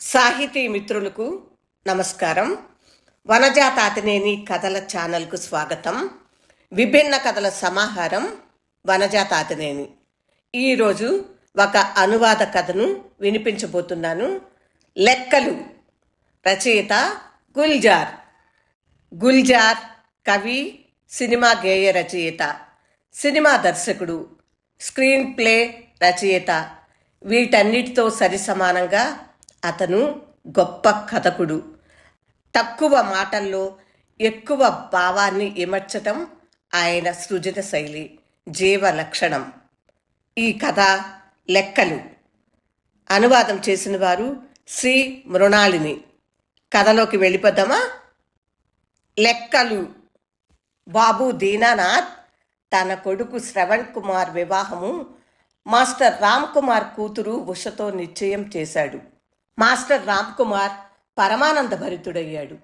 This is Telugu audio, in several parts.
సాహితీ మిత్రులకు నమస్కారం. వనజాతాతినేని కథల ఛానల్కు స్వాగతం. విభిన్న కథల సమాహారం వనజాతాతినేని ఈరోజు ఒక అనువాద కథను వినిపించబోతున్నాను. లెక్కలు. రచయిత గుల్జార్. గుల్జార్ కవి సినిమా గేయ రచయిత సినిమా దర్శకుడు స్క్రీన్ ప్లే రచయిత. వీటన్నిటితో సరిసమానంగా అతను గొప్ప కథకుడు. తక్కువ మాటల్లో ఎక్కువ భావాన్ని ఇమర్చటం ఆయన సృజన శైలి జీవ లక్షణం. ఈ కథ లెక్కలు. అనువాదం చేసిన వారు శ్రీ మృణాళిని కథలోకి వెళ్ళిపోద్దామా లెక్కలు. బాబు దీనానాథ్ తన కొడుకు శ్రవణ్ కుమార్ వివాహము మాస్టర్ రామ్ కుమార్ కూతురు ఉషతో నిశ్చయం చేశాడు. మాస్టర్ రామ్ కుమార్ పరమానంద భరితుడయ్యాడు.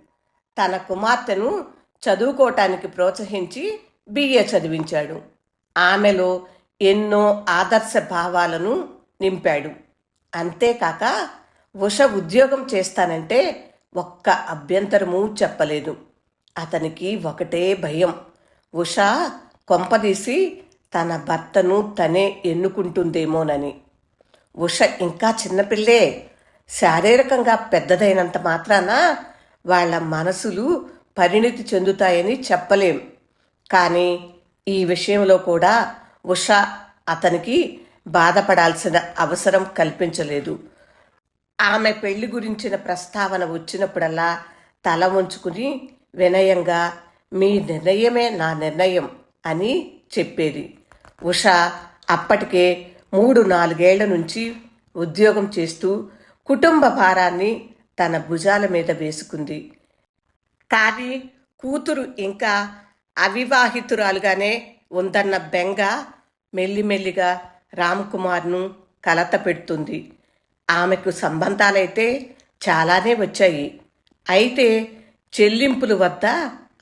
తన కుమార్తెను చదువుకోవటానికి ప్రోత్సహించి బిఏ చదివించాడు. ఆమెలో ఎన్నో ఆదర్శ భావాలను నింపాడు. అంతేకాక ఉష ఉద్యోగం చేస్తానంటే ఒక్క అభ్యంతరము చెప్పలేదు. అతనికి ఒకటే భయం. ఉష కొంపదీసి తన భర్తను తనే ఎన్నుకుంటుందేమోనని. ఉష ఇంకా చిన్నపిల్లే. శారీరకంగా పెద్దదైనంత మాత్రాన వాళ్ళ మనసులు పరిణితి చెందుతాయని చెప్పలేం. కానీ ఈ విషయంలో కూడా ఉష అతనికి బాధపడాల్సిన అవసరం కల్పించలేదు. ఆమె పెళ్ళి గురించిన ప్రస్తావన వచ్చినప్పుడల్లా తల ఉంచుకుని వినయంగా మీ నిర్ణయమే నా నిర్ణయం అని చెప్పేది. ఉష అప్పటికే మూడు నాలుగేళ్ళ నుంచి ఉద్యోగం చేస్తూ కుటుంబ భారాన్ని తన భుజాల మీద వేసుకుంది. కానీ కూతురు ఇంకా అవివాహితురాలుగానే ఉందన్న బెంగ మెల్లిమెల్లిగా రామ్ కుమార్ను కలత పెడుతుంది. ఆమెకు సంబంధాలైతే చాలానే వచ్చాయి. అయితే చెల్లింపుల వద్ద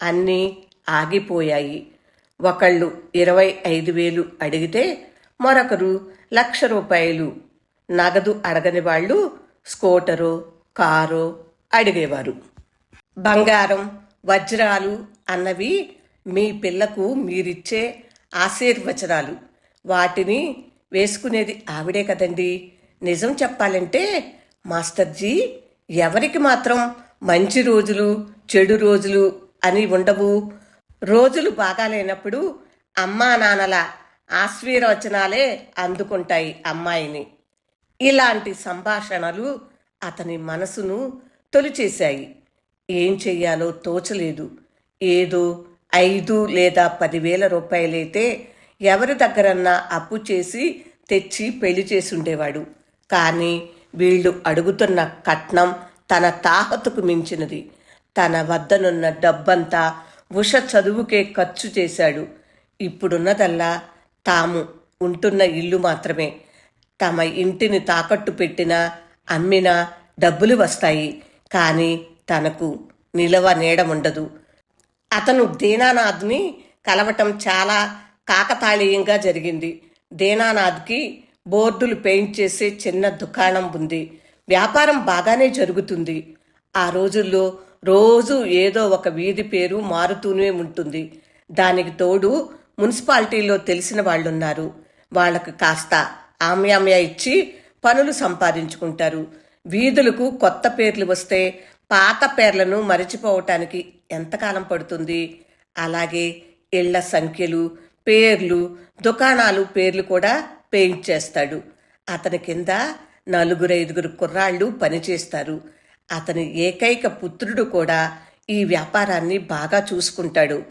అన్నీ ఆగిపోయాయి. ఒకళ్ళు ఇరవై ఐదు వేలు అడిగితే మరొకరు లక్ష రూపాయలు నగదు అడగని వాళ్ళు స్కూటరో కారు అడిగేవారు. బంగారం వజ్రాలు అన్నవి మీ పిల్లకు మీరిచ్చే ఆశీర్వచనాలు. వాటిని వేసుకునేది ఆవిడే కదండి. నిజం చెప్పాలంటే మాస్టర్జీ ఎవరికి మాత్రం మంచి రోజులు చెడు రోజులు అని ఉండవు. రోజులు బాగాలేనప్పుడు అమ్మా నాన్నల ఆశీర్వచనాలే అందుకుంటాయి అమ్మాయిని. ఇలాంటి సంభాషణలు అతని మనసును తొలిచేశాయి. ఏం చెయ్యాలో తోచలేదు. ఏదో ఐదు లేదా పదివేల రూపాయలైతే ఎవరి దగ్గరన్నా అప్పు చేసి తెచ్చి పెళ్ళి చేసుండేవాడు. కానీ వీళ్ళు అడుగుతున్న కట్నం తన తాహతుకు మించినది. తన వద్దనున్న డబ్బంతా ఉష చదువుకే ఖర్చు చేశాడు. ఇప్పుడున్నదల్లా తాము ఉంటున్న ఇల్లు మాత్రమే. తమ ఇంటిని తాకట్టు పెట్టినా అమ్మినా డబ్బులు వస్తాయి. కానీ తనకు నిలవ నీడముండదు. అతను దీనానాథ్ని కలవటం చాలా కాకతాళీయంగా జరిగింది. దీనానాథ్కి బోర్డులు పెయింట్ చేసే చిన్న దుకాణం ఉంది. వ్యాపారం బాగానే జరుగుతుంది. ఆ రోజుల్లో రోజు ఏదో ఒక వీధి పేరు మారుతూనే ఉంటుంది. దానికి తోడు మున్సిపాలిటీలో తెలిసిన వాళ్ళున్నారు. వాళ్ళకు కాస్త ఆమ్యామ్య ఇచ్చి పనులు సంపాదించుకుంటారు. వీధులకు కొత్త పేర్లు వస్తే పాత పేర్లను మరచిపోవటానికి ఎంతకాలం పడుతుంది? అలాగే ఇళ్ళ సంఖ్యలు పేర్లు దుకాణాలు పేర్లు కూడా పెయింట్ చేస్తాడు. అతని కింద నలుగురు ఐదుగురు కుర్రాళ్ళు పనిచేస్తారు. అతని ఏకైక పుత్రుడు కూడా ఈ వ్యాపారాన్ని బాగా చూసుకుంటాడు.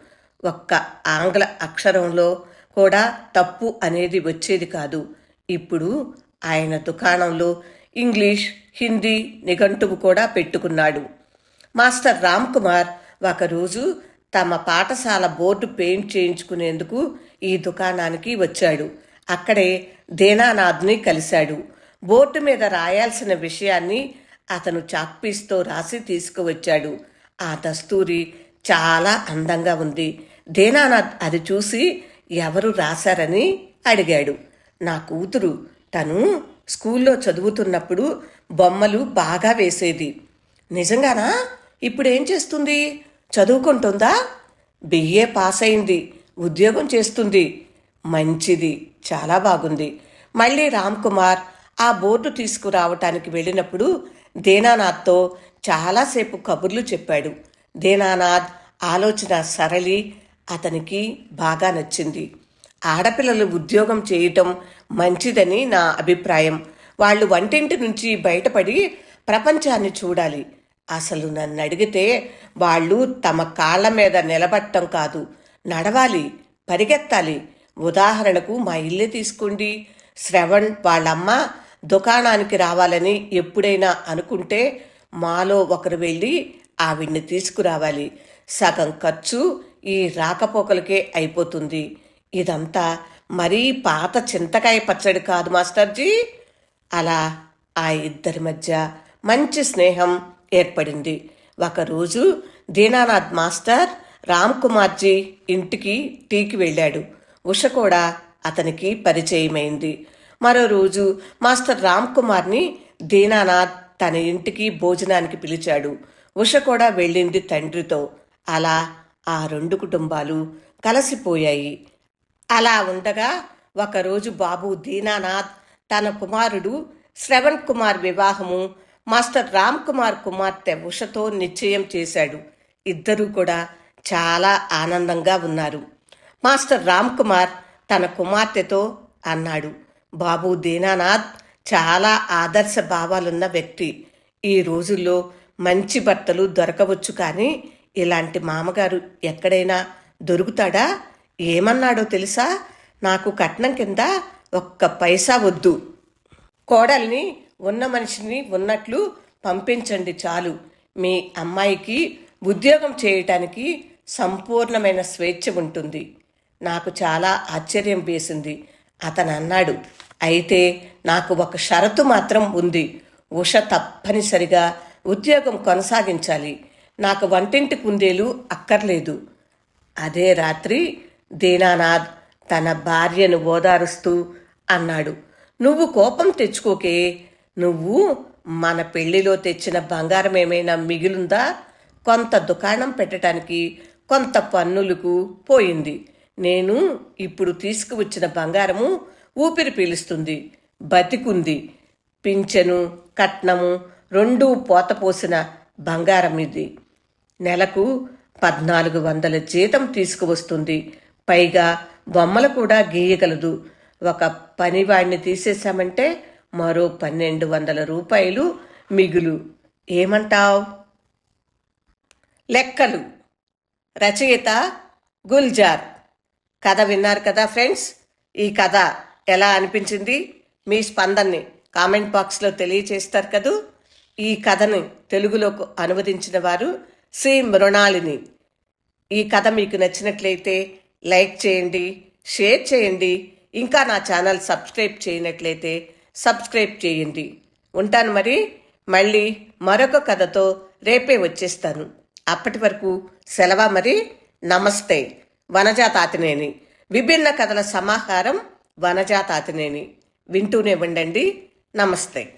ఒక్క ఆంగ్ల అక్షరంలో కూడా తప్పు అనేది వచ్చేది కాదు. ఇప్పుడు ఆయన దుకాణంలో ఇంగ్లీష్ హిందీ నిఘంటువు కూడా పెట్టుకున్నాడు. మాస్టర్ రామ్ కుమార్ ఒకరోజు తమ పాఠశాల బోర్డు పెయింట్ చేయించుకునేందుకు ఈ దుకాణానికి వచ్చాడు. అక్కడే దీనానాథ్ని కలిశాడు. బోర్డు మీద రాయాల్సిన విషయాన్ని అతను చాక్పీస్తో రాసి తీసుకువచ్చాడు. ఆ దస్తూరి చాలా అందంగా ఉంది. దీనానాథ్ అది చూసి ఎవరు రాశారని అడిగాడు. నా కూతురు. తను స్కూల్లో చదువుతున్నప్పుడు బొమ్మలు బాగా వేసేది. నిజంగానా? ఇప్పుడేం చేస్తుంది? చదువుకుంటుందా? బిఏ పాస్ అయింది ఉద్యోగం చేస్తుంది. మంచిది. చాలా బాగుంది. మళ్ళీ రామ్ కుమార్ ఆ బోర్డు తీసుకురావటానికి వెళ్ళినప్పుడు దేనానాథ్తో చాలాసేపు కబుర్లు చెప్పాడు. దేనానాథ్ ఆలోచన సరళి అతనికి బాగా నచ్చింది. ఆడపిల్లలు ఉద్యోగం చేయటం మంచిదని నా అభిప్రాయం. వాళ్ళు వంటింటి నుంచి బయటపడి ప్రపంచాన్ని చూడాలి. అసలు నన్ను అడిగితే వాళ్ళు తమ కాళ్ళ మీద నిలబట్టం కాదు. నడవాలి పరిగెత్తాలి. ఉదాహరణకు మా ఇల్లే తీసుకోండి. శ్రవణ్ వాళ్ళమ్మ దుకాణానికి రావాలని ఎప్పుడైనా అనుకుంటే మాలో ఒకరు వెళ్ళి ఆవిడ్ని తీసుకురావాలి. సగం ఖర్చు ఈ రాకపోకలకే అయిపోతుంది. ఇదంతా మరీ పాత చింతకాయ పచ్చడి కాదు మాస్టర్జీ. అలా ఆ ఇద్దరి మధ్య మంచి స్నేహం ఏర్పడింది. ఒకరోజు దీనానాథ్ మాస్టర్ రామ్ కుమార్జీ ఇంటికి టీకి వెళ్ళాడు. ఉష కూడా అతనికి పరిచయమైంది. మరో రోజు మాస్టర్ రామ్ కుమార్ని దీనానాథ్ తన ఇంటికి భోజనానికి పిలిచాడు. ఉష కూడా వెళ్ళింది తండ్రితో. అలా ఆ రెండు కుటుంబాలు కలిసిపోయాయి. అలా ఉండగా ఒకరోజు బాబు దీనానాథ్ తన కుమారుడు శ్రవణ్ కుమార్ వివాహము మాస్టర్ రామ్ కుమార్ కుమార్తె ఉషతో నిశ్చయం చేశాడు. ఇద్దరూ కూడా చాలా ఆనందంగా ఉన్నారు. మాస్టర్ రామ్ కుమార్ తన కుమార్తెతో అన్నాడు బాబు దీనానాథ్ చాలా ఆదర్శ భావాలున్న వ్యక్తి. ఈ రోజుల్లో మంచి భర్తలు దొరకవచ్చు కానీ ఇలాంటి మామగారు ఎక్కడైనా దొరుకుతాడా? ఏమన్నాడో తెలుసా? నాకు కట్నం కింద ఒక్క పైసా వద్దు. కోడల్ని ఉన్న మనిషిని ఉన్నట్లు పంపించండి చాలు. మీ అమ్మాయికి ఉద్యోగం చేయటానికి సంపూర్ణమైన స్వేచ్ఛ ఉంటుంది. నాకు చాలా ఆశ్చర్యం వేసింది. అతను అన్నాడు అయితే నాకు ఒక షరతు మాత్రం ఉంది. ఉష తప్పనిసరిగా ఉద్యోగం కొనసాగించాలి. నాకు వంటింటి కుందేలు అక్కర్లేదు. అదే రాత్రి దీనానాథ్ తన భార్యను ఓదారుస్తూ అన్నాడు. నువ్వు కోపం తెచ్చుకోకే. నువ్వు మన పెళ్ళిలో తెచ్చిన బంగారం ఏమైనా మిగిలుందా? కొంత దుకాణం పెట్టడానికి కొంత పన్నులకు పోయింది. నేను ఇప్పుడు తీసుకువచ్చిన బంగారము ఊపిరి పీలుస్తుంది. బతికుంది. పింఛను కట్నము రెండూ పోతపోసిన బంగారం ఇది నెలకు పద్నాలుగు వందల జీతం తీసుకువస్తుంది. పైగా బొమ్మలు కూడా గీయగలదు. ఒక పనివాడిని తీసేశామంటే మరో పన్నెండు వందల రూపాయలు మిగులు. ఏమంటావ్? లెక్కలు. రచయిత గుల్జార్. కథ విన్నారు కదా ఫ్రెండ్స్? ఈ కథ ఎలా అనిపించింది? మీ స్పందనని కామెంట్ బాక్స్లో తెలియచేస్తారు కదూ? ఈ కథను తెలుగులోకి అనువదించిన వారు శ్రీ మృణాలిని. ఈ కథ మీకు నచ్చినట్లయితే లైక్ చేయండి షేర్ చేయండి. ఇంకా నా ఛానల్ సబ్స్క్రైబ్ చేయనట్లయితే సబ్స్క్రైబ్ చేయండి. ఉంటాను మరి. మళ్ళీ మరొక కథతో రేపే వచ్చేస్తాను. అప్పటి వరకు సెలవా మరి? నమస్తే. వనజాతాతినేని విభిన్న కథల సమాహారం వనజాతాతినేని వింటూనే ఉండండి. నమస్తే.